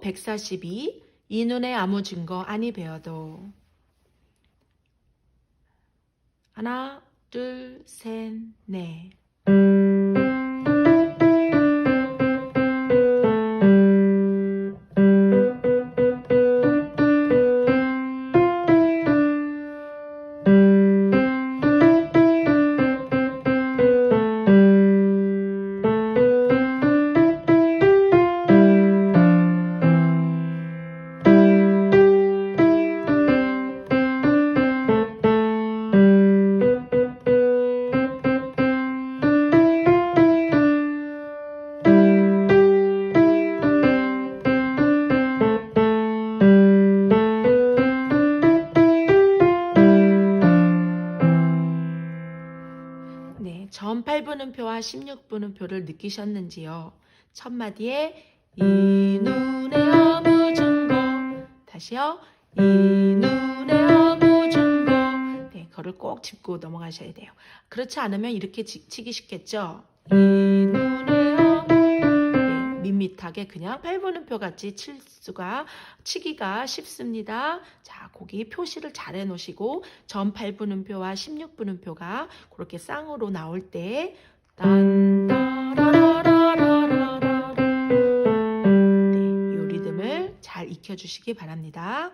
142. 이 눈에 아무 증거 아니 배워도. 하나, 둘, 셋, 넷. 전 8분음표와 16분음표를 느끼셨는지요? 첫 마디에 이 눈에 아무 증거 다시요. 이 눈에 아무 증거 네, 그거를 꼭 짚고 넘어가셔야 돼요. 그렇지 않으면 이렇게 지- 치기 쉽겠죠? 이 밋밋하게 그냥 8분음표 같이 칠 수가 치기가 쉽습니다. 자, 거기 표시를 잘 해놓으시고 전 8분음표와 16분음표가 그렇게 쌍으로 나올 때 딴 따라라라라라라 네, 이 리듬을 잘 익혀주시기 바랍니다.